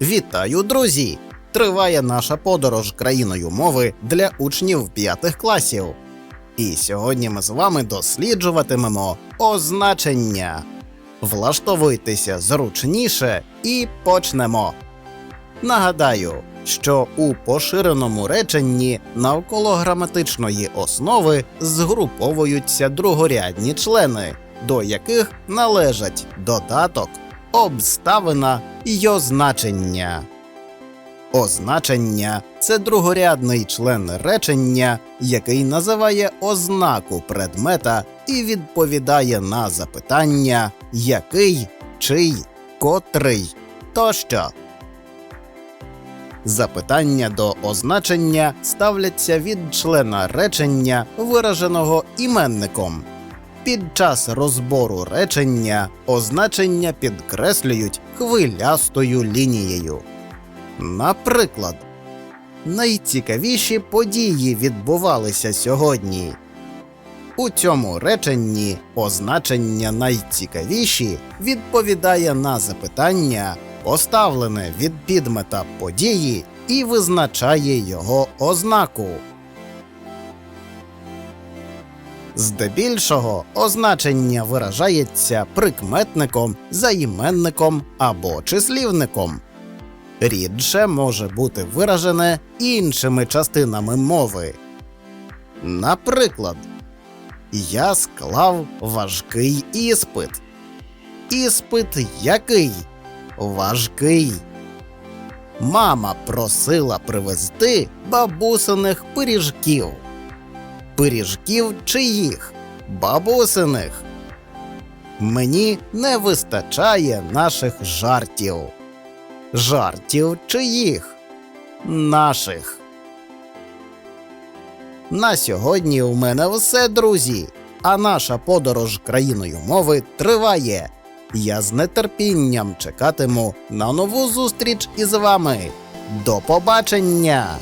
Вітаю, друзі! Триває наша подорож країною мови для учнів п'ятих класів. І сьогодні ми з вами досліджуватимемо означення. Влаштовуйтеся зручніше і почнемо. Нагадаю, що у поширеному реченні навколо граматичної основи згруповуються другорядні члени, до яких належать додаток, обставина й означення. Означення це другорядний член речення, який називає ознаку предмета і відповідає на запитання який, чий, котрий тощо. Запитання до означення ставляться від члена речення, вираженого іменником. Під час розбору речення означення підкреслюють хвилястою лінією. Наприклад, найцікавіші події відбувалися сьогодні. У цьому реченні означення найцікавіші відповідає на запитання, поставлене від підмета події, і визначає його ознаку. Здебільшого означення виражається прикметником, займенником або числівником. Рідше може бути виражене іншими частинами мови. Наприклад, я склав важкий іспит. Іспит який? Важкий. Мама просила привезти бабусиних пиріжків. Пиріжків чиїх? Бабусиних. Мені не вистачає наших жартів. Жартів чиїх? Наших. На сьогодні у мене все, друзі. А наша подорож країною мови триває. Я з нетерпінням чекатиму на нову зустріч із вами. До побачення!